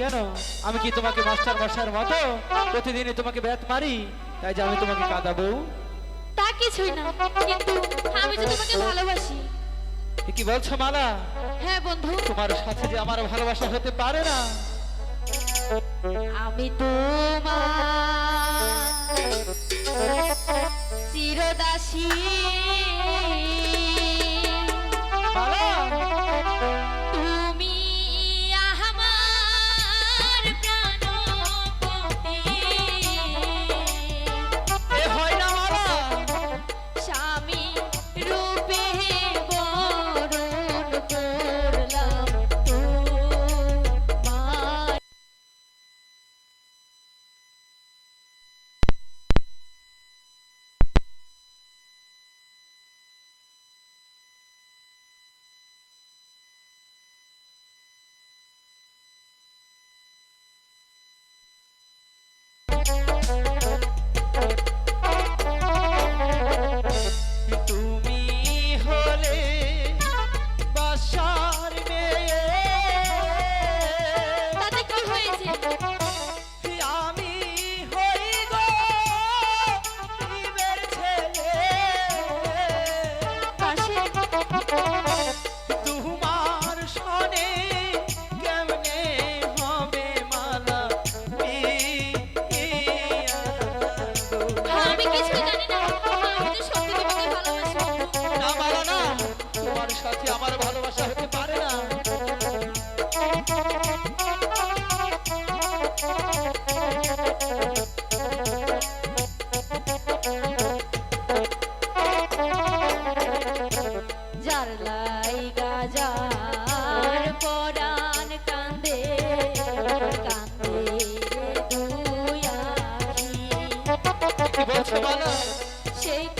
কেন? আমি কি তোমাকে মাস্টার মশার মতো? প্রতিদিনই তোমাকে ব্যাথ মারি। তাই যে আমি তোমাকে কাঁদাবো। তা কিছুই না কিন্তু আমি যে তোমাকে ভালোবাসি। কি বলছো মালা? হ্যাঁ বন্ধু। তোমার সাথে যে আমার ভালোবাসা হতে পারে না। আমি তোমার চিরদাসী তার লাই গাজার পরাণ কান্দে কান্দে সেই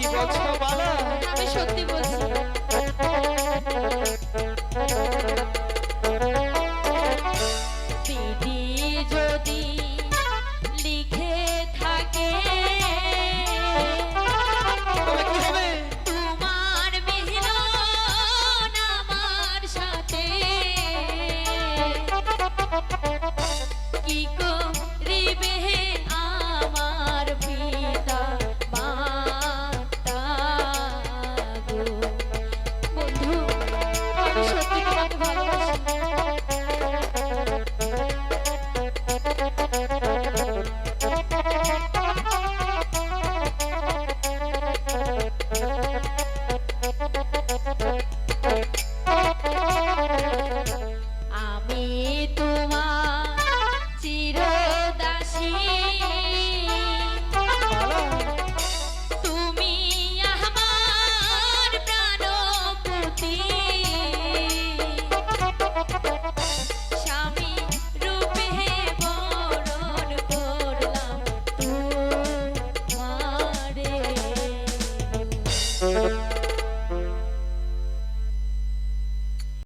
কি বলছো বালা? আমি সত্যি